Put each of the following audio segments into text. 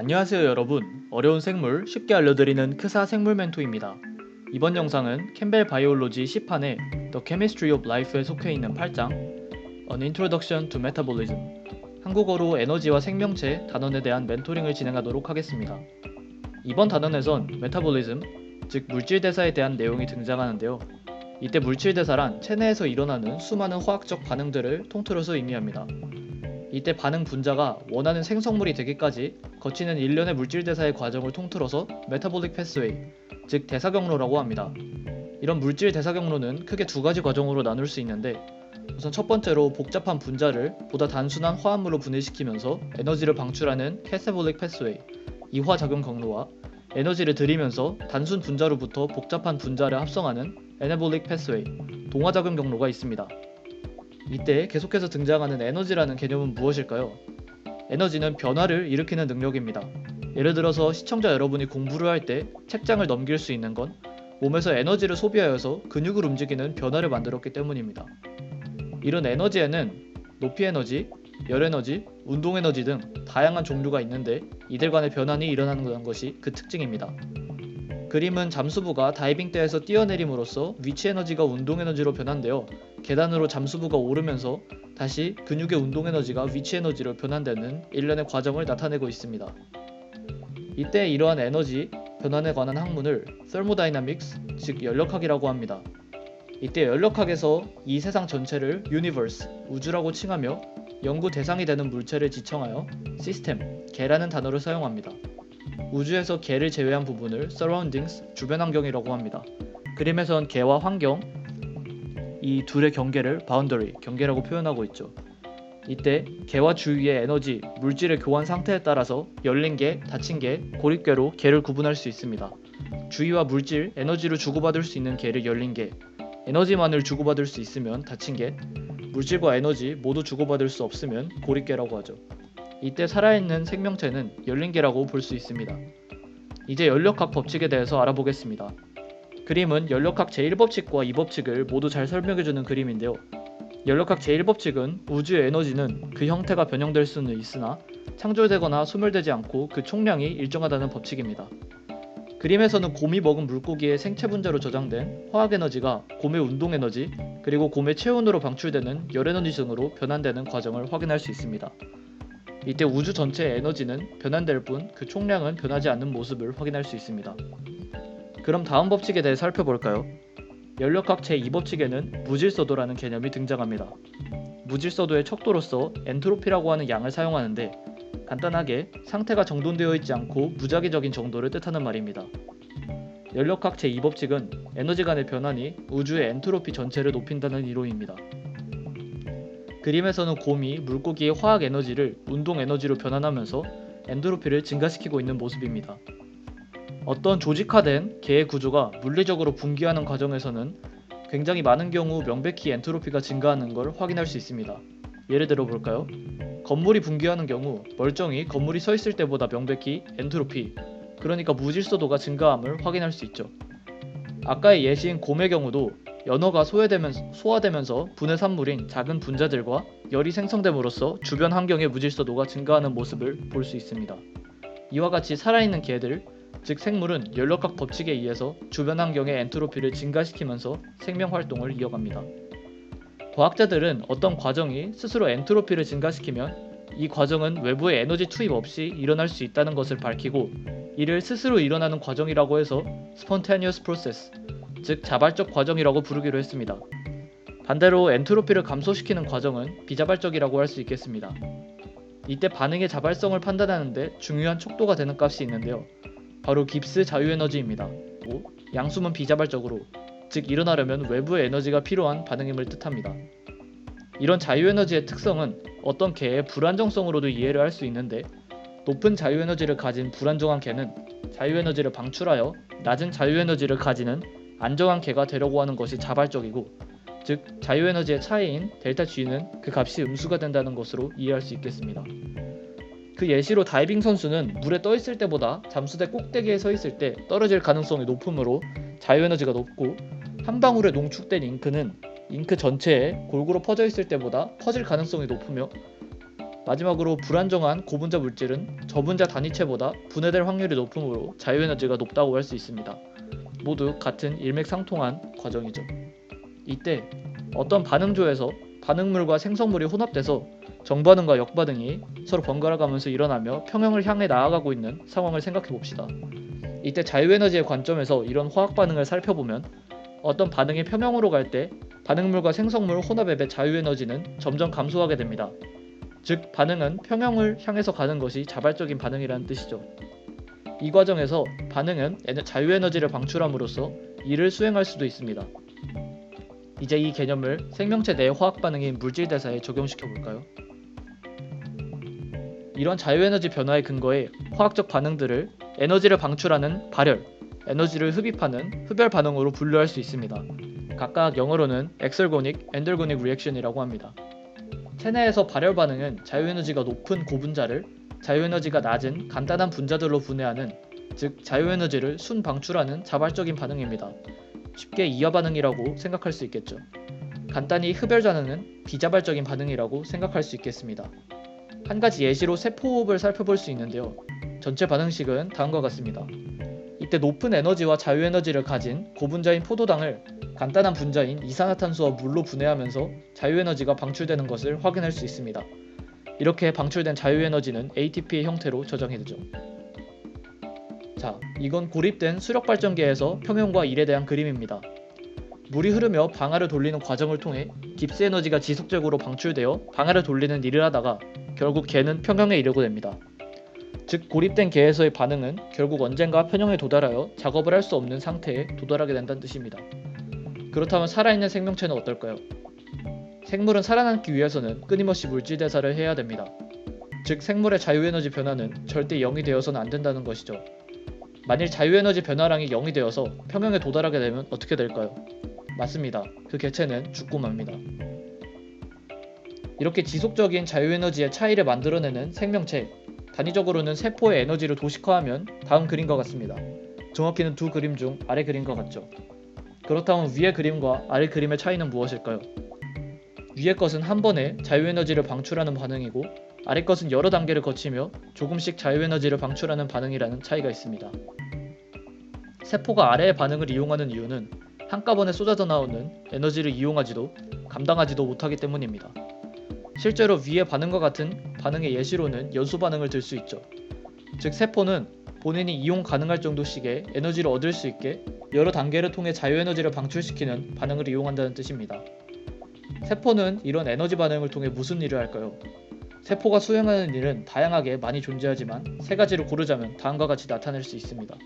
안녕하세요 여러분. 어려운 생물 쉽게 알려드리는 크사 생물 멘토입니다. 이번 영상은 캠벨 바이올로지 10판의 The Chemistry of Life에 속해 있는 8장 An Introduction to Metabolism 한국어로 에너지와 생명체 단원에 대한 멘토링을 진행하도록 하겠습니다. 이번 단원에선 메타볼리즘 즉 물질 대사에 대한 내용이 등장하는데요. 이때 물질 대사란 체내에서 일어나는 수많은 화학적 반응들을 통틀어서 의미합니다 이때 반응 분자가 원하는 생성물이 되기까지 거치는 일련의 물질 대사의 과정을 통틀어서 메타볼릭 패스웨이, 즉 대사 경로라고 합니다. 이런 물질 대사 경로는 크게 두 가지 과정으로 나눌 수 있는데 우선 첫 번째로 복잡한 분자를 보다 단순한 화합물로 분해시키면서 에너지를 방출하는 캐세볼릭 패스웨이, 이화 작용 경로와 에너지를 들이면서 단순 분자로부터 복잡한 분자를 합성하는 에네볼릭 패스웨이, 동화 작용 경로가 있습니다. 이때 계속해서 등장하는 에너지라는 개념은 무엇일까요? 에너지는 변화를 일으키는 능력입니다. 예를 들어서 시청자 여러분이 공부를 할 때 책장을 넘길 수 있는 건 몸에서 에너지를 소비하여서 근육을 움직이는 변화를 만들었기 때문입니다. 이런 에너지에는 높이 에너지, 열 에너지, 운동 에너지 등 다양한 종류가 있는데 이들 간의 변환이 일어나는 것이 그 특징입니다. 그림은 잠수부가 다이빙대에서 뛰어내림으로써 위치 에너지가 운동 에너지로 변환되어 계단으로 잠수부가 오르면서 다시 근육의 운동 에너지가 위치 에너지로 변환되는 일련의 과정을 나타내고 있습니다. 이때 이러한 에너지 변환에 관한 학문을 thermodynamics, 즉 연력학이라고 합니다. 이때 연력학에서 이 세상 전체를 universe, 우주라고 칭하며 연구 대상이 되는 물체를 지청하여 시스템, 개라는 단어를 사용합니다. 우주에서 개를 제외한 부분을 surroundings, 주변 환경이라고 합니다. 그림에선 개와 환경, 이 둘의 경계를 boundary, 경계라고 표현하고 있죠. 이때 개와 주위의 에너지, 물질의 교환 상태에 따라서 열린 개, 닫힌 개, 고립개로 개를 구분할 수 있습니다. 주위와 물질, 에너지를 주고받을 수 있는 개를 열린 개, 에너지만을 주고받을 수 있으면 닫힌 개, 물질과 에너지 모두 주고받을 수 없으면 고립개라고 하죠. 이때 살아있는 생명체는 열린 개라고 볼 수 있습니다. 이제 연력학 법칙에 대해서 알아보겠습니다. 그림은 연력학 제1법칙과 2법칙을 모두 잘 설명해주는 그림인데요. 연력학 제1법칙은 우주의 에너지는 그 형태가 변형될 수는 있으나 창조되거나 소멸되지 않고 그 총량이 일정하다는 법칙입니다. 그림에서는 곰이 먹은 물고기의 생체 분자로 저장된 화학 에너지가 곰의 운동 에너지 그리고 곰의 체온으로 방출되는 열 에너지 등으로 변환되는 과정을 확인할 수 있습니다. 이때 우주 전체의 에너지는 변환될 뿐 그 총량은 변하지 않는 모습을 확인할 수 있습니다. 그럼 다음 법칙에 대해 살펴볼까요? 연력학 제2법칙에는 무질서도라는 개념이 등장합니다. 무질서도의 척도로서 엔트로피라고 하는 양을 사용하는데 간단하게 상태가 정돈되어 있지 않고 무작위적인 정도를 뜻하는 말입니다. 연력학 제2법칙은 에너지 간의 변환이 우주의 엔트로피 전체를 높인다는 이론입니다. 그림에서는 곰이 물고기의 화학 에너지를 운동 에너지로 변환하면서 엔트로피를 증가시키고 있는 모습입니다. 어떤 조직화된 개의 구조가 물리적으로 붕괴하는 과정에서는 굉장히 많은 경우 명백히 엔트로피가 증가하는 걸 확인할 수 있습니다. 예를 들어 볼까요? 건물이 붕괴하는 경우 멀쩡히 건물이 서 있을 때보다 명백히 엔트로피, 그러니까 무질서도가 증가함을 확인할 수 있죠. 아까의 예시인 곰의 경우도 연어가 소외되면서, 소화되면서 분해 산물인 작은 분자들과 열이 생성됨으로써 주변 환경의 무질서도가 증가하는 모습을 볼 수 있습니다. 이와 같이 살아있는 개들, 즉 생물은 연력학 법칙에 의해서 주변 환경의 엔트로피를 증가시키면서 생명 활동을 이어갑니다. 과학자들은 어떤 과정이 스스로 엔트로피를 증가시키면 이 과정은 외부의 에너지 투입 없이 일어날 수 있다는 것을 밝히고 이를 스스로 일어나는 과정이라고 해서 spontaneous process, 즉 자발적 과정이라고 부르기로 했습니다. 반대로 엔트로피를 감소시키는 과정은 비자발적이라고 할 수 있겠습니다. 이때 반응의 자발성을 판단하는데 중요한 척도가 되는 값이 있는데요. 바로 깁스 자유에너지입니다. 오, 양수는 비자발적으로, 즉 일어나려면 외부의 에너지가 필요한 반응임을 뜻합니다. 이런 자유에너지의 특성은 어떤 개의 불안정성으로도 이해를 할 수 있는데 높은 자유에너지를 가진 불안정한 개는 자유에너지를 방출하여 낮은 자유에너지를 가지는 안정한 개가 되려고 하는 것이 자발적이고 즉 자유에너지의 차이인 델타 G는 그 값이 음수가 된다는 것으로 이해할 수 있겠습니다. 그 예시로 다이빙 선수는 물에 떠 있을 때보다 잠수대 꼭대기에 서 있을 때 떨어질 가능성이 높으므로 자유에너지가 높고 한 방울에 농축된 잉크는 잉크 전체에 골고루 퍼져 있을 때보다 퍼질 가능성이 높으며 마지막으로 불안정한 고분자 물질은 저분자 단위체보다 분해될 확률이 높으므로 자유에너지가 높다고 할 수 있습니다. 모두 같은 일맥상통한 과정이죠. 이때 어떤 반응조에서 반응물과 생성물이 혼합돼서 정반응과 역반응이 서로 번갈아 가면서 일어나며 평형을 향해 나아가고 있는 상황을 생각해 봅시다. 이때 자유에너지의 관점에서 이런 화학 반응을 살펴보면 어떤 반응이 평형으로 갈 때 반응물과 생성물 혼합앱의 자유에너지는 점점 감소하게 됩니다. 즉 반응은 평형을 향해서 가는 것이 자발적인 반응이라는 뜻이죠. 이 과정에서 반응은 에너- 자유에너지를 방출함으로써 일을 수행할 수도 있습니다. 이제 이 개념을 생명체 내 화학 반응인 물질 대사에 적용시켜 볼까요? 이런 자유에너지 변화의 근거에 화학적 반응들을 에너지를 방출하는 발열, 에너지를 흡입하는 흡열 반응으로 분류할 수 있습니다. 각각 영어로는 엑설고닉, 엔덜고닉 리액션이라고 합니다. 체내에서 발열 반응은 자유에너지가 높은 고분자를 자유에너지가 낮은 간단한 분자들로 분해하는 즉 자유에너지를 순 방출하는 자발적인 반응입니다. 쉽게 이하 반응이라고 생각할 수 있겠죠. 간단히 흡열 반응은 비자발적인 반응이라고 생각할 수 있겠습니다. 한 가지 예시로 세포호흡을 살펴볼 수 있는데요. 전체 반응식은 다음과 같습니다. 이때 높은 에너지와 자유에너지를 가진 고분자인 포도당을 간단한 분자인 이산화탄소와 물로 분해하면서 자유에너지가 방출되는 것을 확인할 수 있습니다. 이렇게 방출된 자유에너지는 ATP의 형태로 저장이 되죠. 자, 이건 고립된 수력 발전기에서 평형과 일에 대한 그림입니다. 물이 흐르며 방아를 돌리는 과정을 통해 깁스 에너지가 지속적으로 방출되어 방아를 돌리는 일을 하다가 결국 개는 평형에 이르게 됩니다. 즉 고립된 개에서의 반응은 결국 언젠가 평형에 도달하여 작업을 할 수 없는 상태에 도달하게 된다는 뜻입니다. 그렇다면 살아있는 생명체는 어떨까요? 생물은 살아남기 위해서는 끊임없이 물질 대사를 해야 됩니다. 즉 생물의 자유에너지 변화는 절대 0이 되어서는 안 된다는 것이죠. 만일 자유에너지 변화량이 0이 되어서 평형에 도달하게 되면 어떻게 될까요? 맞습니다. 그 개체는 죽고 맙니다. 이렇게 지속적인 자유에너지의 차이를 만들어내는 생명체, 단위적으로는 세포의 에너지를 도식화하면 다음 그림과 같습니다. 정확히는 두 그림 중 아래 그림과 같죠. 그렇다면 위의 그림과 아래 그림의 차이는 무엇일까요? 위의 것은 한 번에 자유에너지를 방출하는 반응이고 아래 것은 여러 단계를 거치며 조금씩 자유에너지를 방출하는 반응이라는 차이가 있습니다. 세포가 아래의 반응을 이용하는 이유는 한꺼번에 쏟아져 나오는 에너지를 이용하지도 감당하지도 못하기 때문입니다. 실제로 위의 반응과 같은 반응의 예시로는 연소 반응을 들 수 있죠. 즉 세포는 본인이 이용 가능할 정도씩의 에너지를 얻을 수 있게 여러 단계를 통해 자유에너지를 방출시키는 반응을 이용한다는 뜻입니다. 세포는 이런 에너지 반응을 통해 무슨 일을 할까요? 세포가 수행하는 일은 다양하게 많이 존재하지만 세 가지를 고르자면 다음과 같이 나타낼 수 있습니다.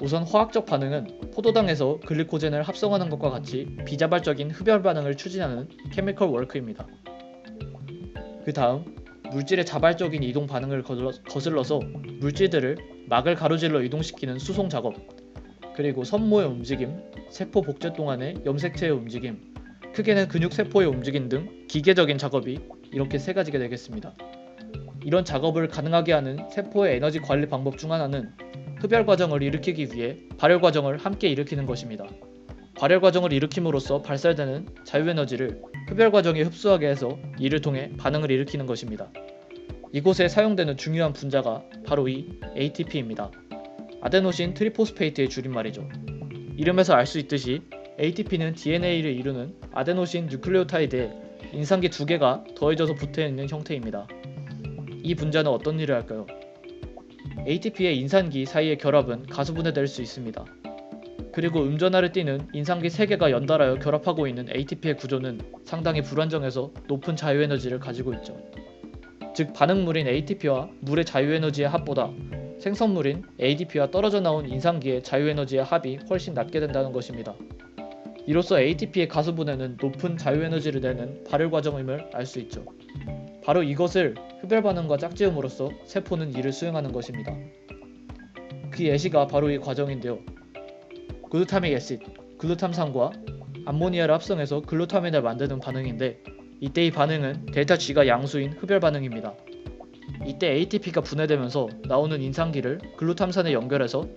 우선 화학적 반응은 포도당에서 글리코젠을 합성하는 것과 같이 비자발적인 흡열 반응을 추진하는 케미컬 워크입니다. 그 다음 물질의 자발적인 이동 반응을 거슬러- 거슬러서 물질들을 막을 가로질러 이동시키는 수송 작업, 그리고 선모의 움직임, 세포 복제 동안의 염색체의 움직임, 크게는 근육 세포의 움직임 등 기계적인 작업이 이렇게 세 가지가 되겠습니다. 이런 작업을 가능하게 하는 세포의 에너지 관리 방법 중 하나는 흡열 과정을 일으키기 위해 발열 과정을 함께 일으키는 것입니다. 발열 과정을 일으킴으로써 발산되는 자유에너지를 흡열 과정이 흡수하게 해서 이를 통해 반응을 일으키는 것입니다. 이곳에 사용되는 중요한 분자가 바로 이 ATP입니다. 아데노신 트리포스페이트의 줄임말이죠. 이름에서 알 수 있듯이 ATP는 DNA를 이루는 아데노신 뉴클레오타이드에 인산기 두 개가 더해져서 붙어 있는 형태입니다. 이 분자는 어떤 일을 할까요? ATP의 인산기 사이의 결합은 가수분해될 수 있습니다. 그리고 음전하를 띠는 인산기 3개가 연달아요 결합하고 있는 ATP의 구조는 상당히 불안정해서 높은 자유에너지를 가지고 있죠. 즉 반응물인 ATP와 물의 자유에너지의 합보다 생성물인 ADP와 떨어져 나온 인산기의 자유에너지의 합이 훨씬 낮게 된다는 것입니다. 이로써 ATP의 가수분해는 높은 자유에너지를 내는 발열 과정임을 알 수 있죠. 바로 이것을 흡열 반응과 짝지음으로써 세포는 일을 수행하는 것입니다. 그 예시가 바로 이 과정인데요. 글루타믹 애시드, 글루탐산과 암모니아를 합성해서 글루타민을 만드는 반응인데 이때 이 반응은 델타 G가 양수인 흡열 반응입니다. 이때 ATP가 분해되면서 나오는 인산기를 글루탐산에 연결해서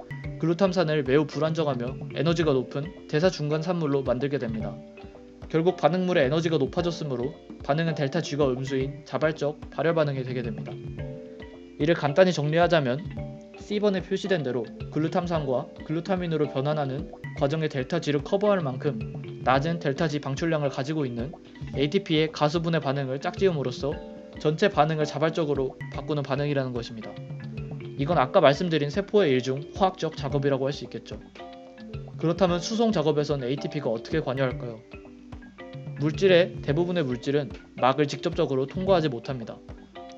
글루탐산을 매우 불안정하며 에너지가 높은 대사 중간 산물로 만들게 됩니다. 결국 반응물의 에너지가 높아졌으므로 반응은 델타 G가 음수인 자발적 발열 반응이 되게 됩니다. 이를 간단히 정리하자면 C번에 표시된 대로 글루탐산과 글루타민으로 변환하는 과정의 델타 G를 커버할 만큼 낮은 델타 G 방출량을 가지고 있는 ATP의 가수분해 반응을 짝지음으로써 전체 반응을 자발적으로 바꾸는 반응이라는 것입니다. 이건 아까 말씀드린 세포의 일중 화학적 작업이라고 할 수 있겠죠. 그렇다면 수송 작업에선 ATP가 어떻게 관여할까요? 물질의 대부분의 물질은 막을 직접적으로 통과하지 못합니다.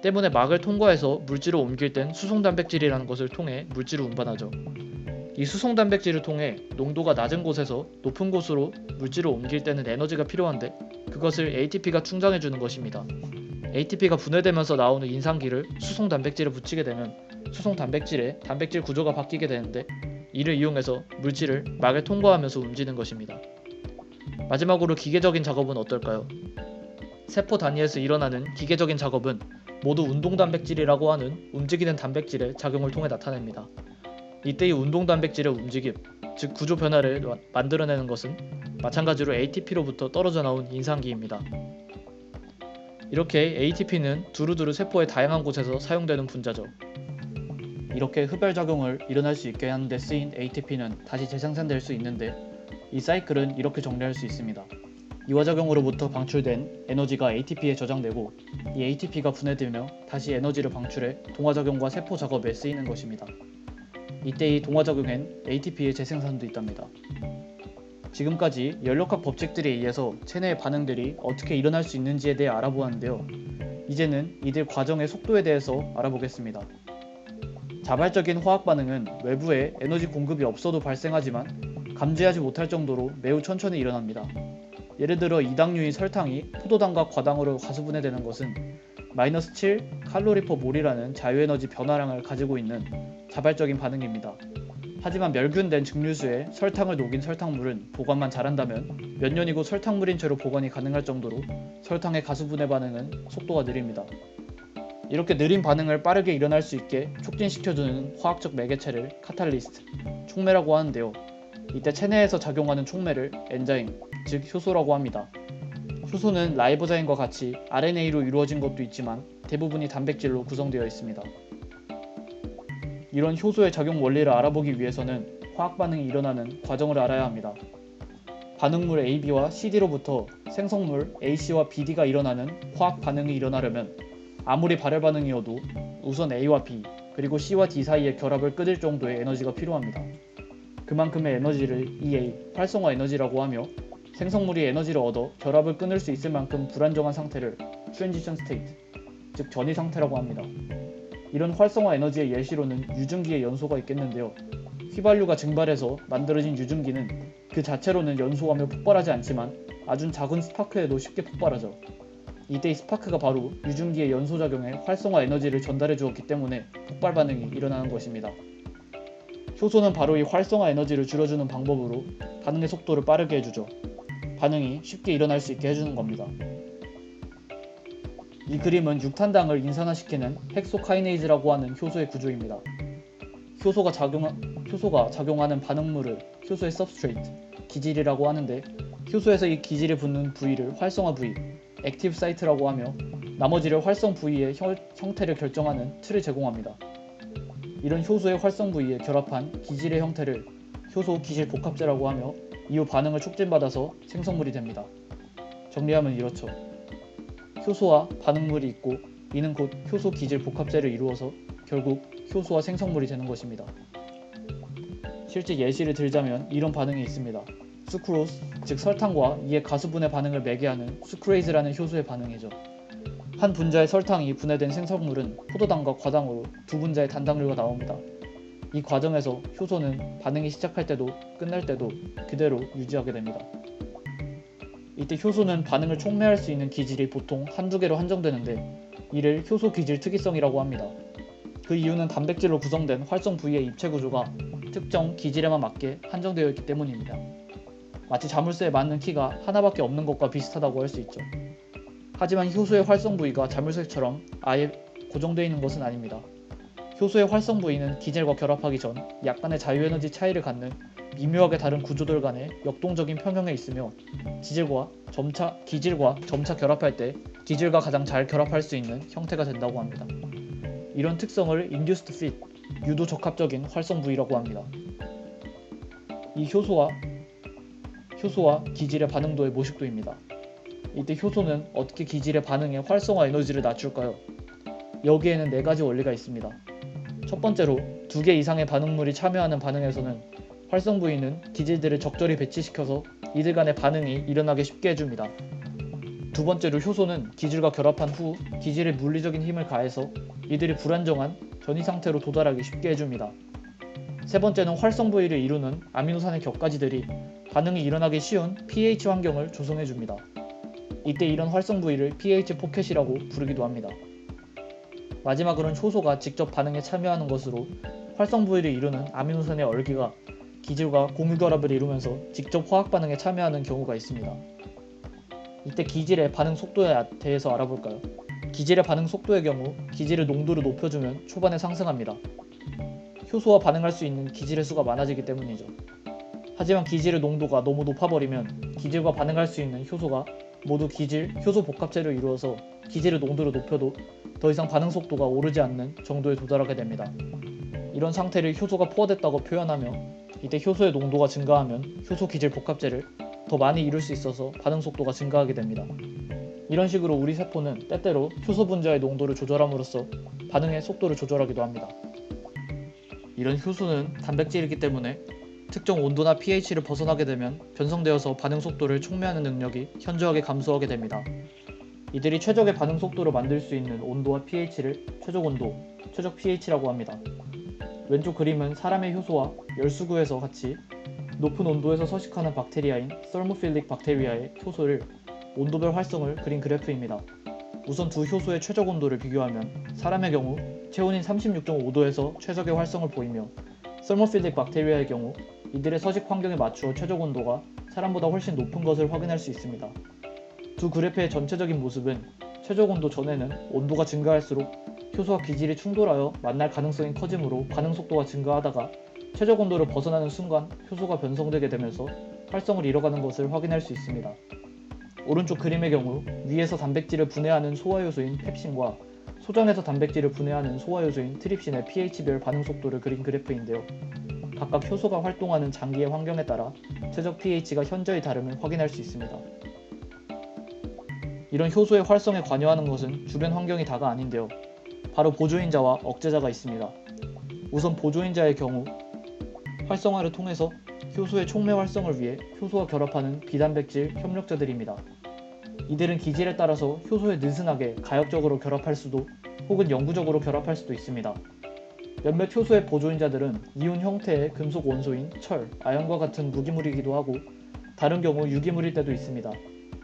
때문에 막을 통과해서 물질을 옮길 땐 수송 단백질이라는 것을 통해 물질을 운반하죠. 이 수송 단백질을 통해 농도가 낮은 곳에서 높은 곳으로 물질을 옮길 때는 에너지가 필요한데 그것을 ATP가 충전해 주는 것입니다. ATP가 분해되면서 나오는 인상기를 수송 단백질에 붙이게 되면 수송 단백질의 단백질 구조가 바뀌게 되는데 이를 이용해서 물질을 막을 통과하면서 움직이는 것입니다. 마지막으로 기계적인 작업은 어떨까요? 세포 단위에서 일어나는 기계적인 작업은 모두 운동 단백질이라고 하는 움직이는 단백질의 작용을 통해 나타냅니다. 이때 이 운동 단백질의 움직임, 즉 구조 변화를 마- 만들어내는 것은 마찬가지로 ATP로부터 떨어져 나온 인상기입니다. 이렇게 ATP는 두루두루 세포의 다양한 곳에서 사용되는 분자죠. 이렇게 흡열 작용을 일어날 수 있게 하는 데 쓰인 ATP는 다시 재생산될 수 있는데 이 사이클은 이렇게 정리할 수 있습니다. 이화작용으로부터 방출된 에너지가 ATP에 저장되고 이 ATP가 분해되며 다시 에너지를 방출해 동화작용과 세포 작업에 쓰이는 것입니다. 이때 이 동화작용엔 ATP의 재생산도 있답니다. 지금까지 연력학 법칙들에 의해서 체내의 반응들이 어떻게 일어날 수 있는지에 대해 알아보았는데요. 이제는 이들 과정의 속도에 대해서 알아보겠습니다. 자발적인 화학 반응은 외부에 에너지 공급이 없어도 발생하지만 감지하지 못할 정도로 매우 천천히 일어납니다. 예를 들어 이당류인 설탕이 포도당과 과당으로 가수분해되는 것은 마이너스 7 칼로리 퍼 몰이라는 자유에너지 변화량을 가지고 있는 자발적인 반응입니다. 하지만 멸균된 증류수에 설탕을 녹인 설탕물은 보관만 잘한다면 몇 년이고 설탕물인 채로 보관이 가능할 정도로 설탕의 가수분해 반응은 속도가 느립니다. 이렇게 느린 반응을 빠르게 일어날 수 있게 촉진시켜주는 화학적 매개체를 카탈리스트, 촉매라고 하는데요. 이때 체내에서 작용하는 촉매를 엔자임, 즉 효소라고 합니다. 효소는 라이보자임과 같이 RNA로 이루어진 것도 있지만 대부분이 단백질로 구성되어 있습니다. 이런 효소의 작용 원리를 알아보기 위해서는 화학 반응이 일어나는 과정을 알아야 합니다. 반응물 AB와 CD로부터 생성물 AC와 BD가 일어나는 화학 반응이 일어나려면 아무리 발열 반응이어도 우선 A와 B 그리고 C와 D 사이의 결합을 끊을 정도의 에너지가 필요합니다. 그만큼의 에너지를 EA 활성화 에너지라고 하며 생성물이 에너지를 얻어 결합을 끊을 수 있을 만큼 불안정한 상태를 트랜지션 스테이트 즉 전이 상태라고 합니다. 이런 활성화 에너지의 예시로는 유증기의 연소가 있겠는데요. 휘발유가 증발해서 만들어진 유증기는 그 자체로는 연소하며 폭발하지 않지만 아주 작은 스파크에도 쉽게 폭발하죠. 이때 이 스파크가 바로 유증기의 연소작용에 활성화 에너지를 전달해 주었기 때문에 폭발 반응이 일어나는 것입니다. 효소는 바로 이 활성화 에너지를 줄여주는 방법으로 반응의 속도를 빠르게 해주죠. 반응이 쉽게 일어날 수 있게 해주는 겁니다. 이 그림은 육탄당을 인산화시키는 헥소카이네이즈라고 하는 효소의 구조입니다. 효소가 작용 효소가 작용하는 반응물을 효소의 substrate 기질이라고 하는데 효소에서 이 기질에 붙는 부위를 활성화 부위 액티브 사이트라고 하며 나머지를 활성 부위의 형, 형태를 결정하는 틀을 제공합니다. 이런 효소의 활성 부위에 결합한 기질의 형태를 효소 기질 복합제라고 하며 이후 반응을 촉진받아서 생성물이 됩니다. 정리하면 이렇죠. 효소와 반응물이 있고 이는 곧 효소 기질 복합제를 이루어서 결국 효소와 생성물이 되는 것입니다. 실제 예시를 들자면 이런 반응이 있습니다. 수크로스, 즉 설탕과 이에 가수분해 반응을 매개하는 수크레이즈라는 효소의 반응이죠. 한 분자의 설탕이 분해된 생성물은 포도당과 과당으로 두 분자의 단당류가 나옵니다. 이 과정에서 효소는 반응이 시작할 때도 끝날 때도 그대로 유지하게 됩니다. 이때 효소는 반응을 촉매할 수 있는 기질이 보통 한두 개로 한정되는데 이를 효소 기질 특이성이라고 합니다. 그 이유는 단백질로 구성된 활성 부위의 입체 구조가 특정 기질에만 맞게 한정되어 있기 때문입니다. 마치 자물쇠에 맞는 키가 하나밖에 없는 것과 비슷하다고 할 수 있죠. 하지만 효소의 활성 부위가 자물쇠처럼 아예 고정되어 있는 것은 아닙니다. 효소의 활성 부위는 기질과 결합하기 전 약간의 자유에너지 차이를 갖는 미묘하게 다른 구조들 간의 역동적인 평형에 있으며 기질과 점차 기질과 점차 결합할 때 기질과 가장 잘 결합할 수 있는 형태가 된다고 합니다. 이런 특성을 induced fit, 유도 적합적인 활성 부위라고 합니다. 이 효소와 효소와 기질의 반응도의 모식도입니다. 이때 효소는 어떻게 기질의 반응에 활성화 에너지를 낮출까요? 여기에는 네 가지 원리가 있습니다. 첫 번째로 두 개 이상의 반응물이 참여하는 반응에서는 활성 부위는 기질들을 적절히 배치시켜서 이들 간의 반응이 일어나기 쉽게 해줍니다. 두 번째로 효소는 기질과 결합한 후 기질에 물리적인 힘을 가해서 이들이 불안정한 전이 상태로 도달하기 쉽게 해줍니다. 세 번째는 활성 부위를 이루는 아미노산의 격가지들이 반응이 일어나기 쉬운 pH 환경을 조성해 줍니다. 이때 이런 활성 부위를 pH 포켓이라고 부르기도 합니다. 마지막으로는 효소가 직접 반응에 참여하는 것으로 활성 부위를 이루는 아미노산의 얼기가 기질과 공유결합을 이루면서 직접 화학 반응에 참여하는 경우가 있습니다. 이때 기질의 반응 속도에 대해서 알아볼까요? 기질의 반응 속도의 경우 기질의 농도를 높여주면 초반에 상승합니다. 효소와 반응할 수 있는 기질의 수가 많아지기 때문이죠. 하지만 기질의 농도가 너무 높아버리면 기질과 반응할 수 있는 효소가 모두 기질, 효소 복합체를 이루어서 기질의 농도를 높여도 더 이상 반응 속도가 오르지 않는 정도에 도달하게 됩니다. 이런 상태를 효소가 포화됐다고 표현하며 이때 효소의 농도가 증가하면 효소 기질 복합체를 더 많이 이룰 수 있어서 반응 속도가 증가하게 됩니다. 이런 식으로 우리 세포는 때때로 효소 분자의 농도를 조절함으로써 반응의 속도를 조절하기도 합니다. 이런 효소는 단백질이기 때문에 특정 온도나 pH를 벗어나게 되면 변성되어서 반응 속도를 촉매하는 능력이 현저하게 감소하게 됩니다. 이들이 최적의 반응 속도를 만들 수 있는 온도와 pH를 최적 온도, 최적 pH라고 합니다. 왼쪽 그림은 사람의 효소와 열수구에서 같이 높은 온도에서 서식하는 박테리아인 썰모필릭 박테리아의 효소를 온도별 활성을 그린 그래프입니다. 우선 두 효소의 최적 온도를 비교하면 사람의 경우 체온인 36.5도에서 최적의 활성을 보이며 썰모필릭 박테리아의 경우 이들의 서식 환경에 맞추어 최적 온도가 사람보다 훨씬 높은 것을 확인할 수 있습니다. 두 그래프의 전체적인 모습은 최적 온도 전에는 온도가 증가할수록 효소와 기질이 충돌하여 만날 가능성이 커지므로 반응 속도가 증가하다가 최적 온도를 벗어나는 순간 효소가 변성되게 되면서 활성을 잃어가는 것을 확인할 수 있습니다. 오른쪽 그림의 경우 위에서 단백질을 분해하는 소화효소인 펩신과 소장에서 단백질을 분해하는 소화효소인 트립신의 pH별 반응 속도를 그린 그래프인데요. 각각 효소가 활동하는 장기의 환경에 따라 최적 pH가 현저히 다름을 확인할 수 있습니다. 이런 효소의 활성에 관여하는 것은 주변 환경이 다가 아닌데요. 바로 보조인자와 억제자가 있습니다. 우선 보조인자의 경우 활성화를 통해서 효소의 촉매 활성을 위해 효소와 결합하는 비단백질 협력자들입니다. 이들은 기질에 따라서 효소에 느슨하게 가역적으로 결합할 수도 혹은 영구적으로 결합할 수도 있습니다. 몇몇 효소의 보조인자들은 이온 형태의 금속 원소인 철, 아연과 같은 무기물이기도 하고 다른 경우 유기물일 때도 있습니다.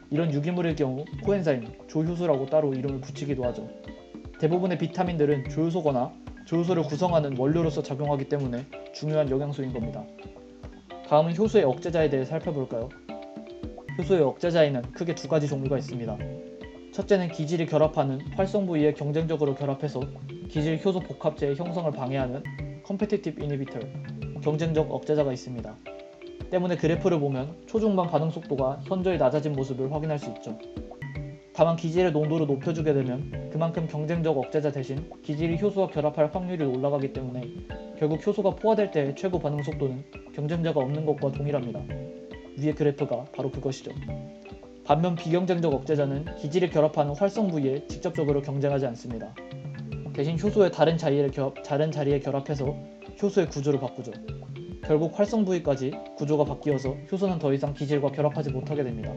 이런 유기물의 경우 코엔자임, 조효소라고 따로 이름을 붙이기도 하죠. 대부분의 비타민들은 조효소거나 조효소를 구성하는 원료로서 작용하기 때문에 중요한 영양소인 겁니다. 다음은 효소의 억제자에 대해 살펴볼까요? 효소의 억제자에는 크게 두 가지 종류가 있습니다. 첫째는 기질이 결합하는 활성 부위에 경쟁적으로 결합해서 기질 효소 복합체의 형성을 방해하는 competitive inhibitor, 경쟁적 억제자가 있습니다. 때문에 그래프를 보면 초중반 반응 속도가 현저히 낮아진 모습을 확인할 수 있죠. 다만 기질의 농도를 높여주게 되면 그만큼 경쟁적 억제자 대신 기질이 효소와 결합할 확률이 올라가기 때문에 결국 효소가 포화될 때의 최고 반응 속도는 경쟁자가 없는 것과 동일합니다. 위의 그래프가 바로 그것이죠. 반면 비경쟁적 억제자는 기질이 결합하는 활성 부위에 직접적으로 경쟁하지 않습니다. 대신 효소의 다른 자리에, 결합, 다른 자리에 결합해서 효소의 구조를 바꾸죠. 결국 활성 부위까지 구조가 바뀌어서 효소는 더 이상 기질과 결합하지 못하게 됩니다.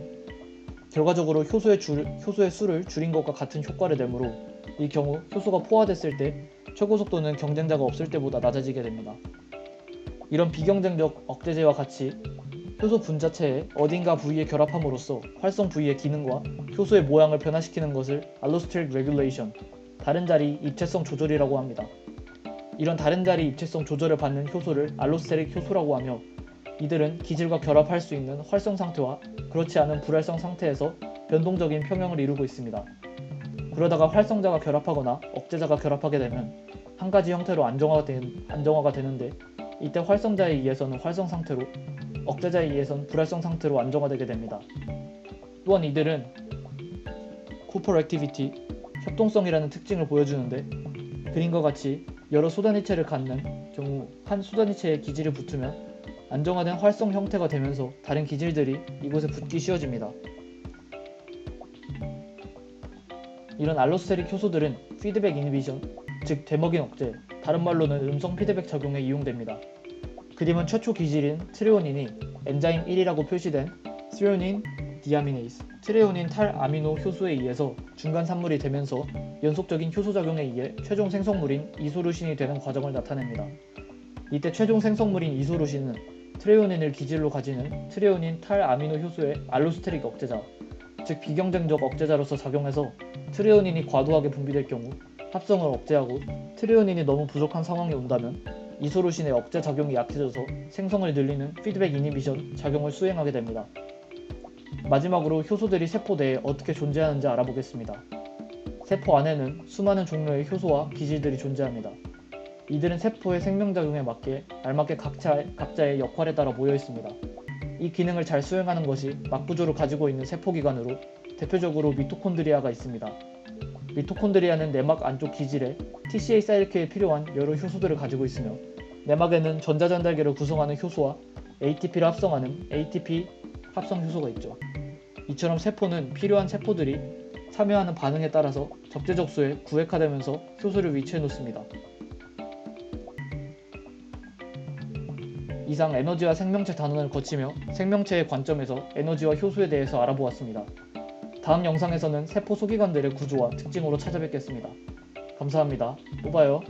결과적으로 효소의, 줄, 효소의 수를 줄인 것과 같은 효과를 내므로 이 경우 효소가 포화됐을 때 최고 속도는 경쟁자가 없을 때보다 낮아지게 됩니다. 이런 비경쟁적 억제제와 같이 효소 분자체에 어딘가 부위에 결합함으로써 활성 부위의 기능과 효소의 모양을 변화시키는 것을 알로스테릭 레귤레이션, 다른 자리 입체성 조절이라고 합니다. 이런 다른 자리 입체성 조절을 받는 효소를 알로스테릭 효소라고 하며 이들은 기질과 결합할 수 있는 활성 상태와 그렇지 않은 불활성 상태에서 변동적인 평형을 이루고 있습니다. 그러다가 활성자가 결합하거나 억제자가 결합하게 되면 한 가지 형태로 안정화가, 된- 안정화가 되는데 이때 활성자에 의해서는 활성 상태로 억제자에 의해서는 불활성 상태로 안정화되게 됩니다. 또한 이들은 코퍼 액티비티, 협동성이라는 특징을 보여주는데 그림과 같이 여러 소단위체를 갖는 경우 한 소단위체에 기질을 붙으면 안정화된 활성 형태가 되면서 다른 기질들이 이곳에 붙기 쉬워집니다. 이런 알로스테릭 효소들은 피드백 이니비션, 즉 되먹인 억제, 다른 말로는 음성 피드백 작용에 이용됩니다. 그림은 최초 기질인 트레오닌이 엔자임 1이라고 표시된 트레오닌 디아미네이스, 트레오닌 탈아미노 효소에 의해서 중간 산물이 되면서 연속적인 효소 작용에 의해 최종 생성물인 이소루신이 되는 과정을 나타냅니다. 이때 최종 생성물인 이소루신은 트레오닌을 기질로 가지는 트레오닌 탈아미노 효소의 알로스테릭 억제자, 즉 비경쟁적 억제자로서 작용해서 트레오닌이 과도하게 분비될 경우 합성을 억제하고 트레오닌이 너무 부족한 상황이 온다면 이소루신의 억제 작용이 약해져서 생성을 늘리는 피드백 이니비션 작용을 수행하게 됩니다. 마지막으로 효소들이 세포 내에 어떻게 존재하는지 알아보겠습니다. 세포 안에는 수많은 종류의 효소와 기질들이 존재합니다. 이들은 세포의 생명작용에 맞게 알맞게 각자, 각자의 역할에 따라 모여 있습니다. 이 기능을 잘 수행하는 것이 막구조를 가지고 있는 세포기관으로 대표적으로 미토콘드리아가 있습니다. 미토콘드리아는 내막 안쪽 기질에 TCA 사이클에 필요한 여러 효소들을 가지고 있으며 내막에는 전자전달계를 구성하는 효소와 ATP를 합성하는 ATP 합성 효소가 있죠. 이처럼 세포는 필요한 세포들이 참여하는 반응에 따라서 적재적 소에 구획화되면서 효소를 위치해 놓습니다. 이상 에너지와 생명체 단원을 거치며 생명체의 관점에서 에너지와 효소에 대해서 알아보았습니다. 다음 영상에서는 세포 소기관들의 구조와 특징으로 찾아뵙겠습니다. 감사합니다. 또 봐요.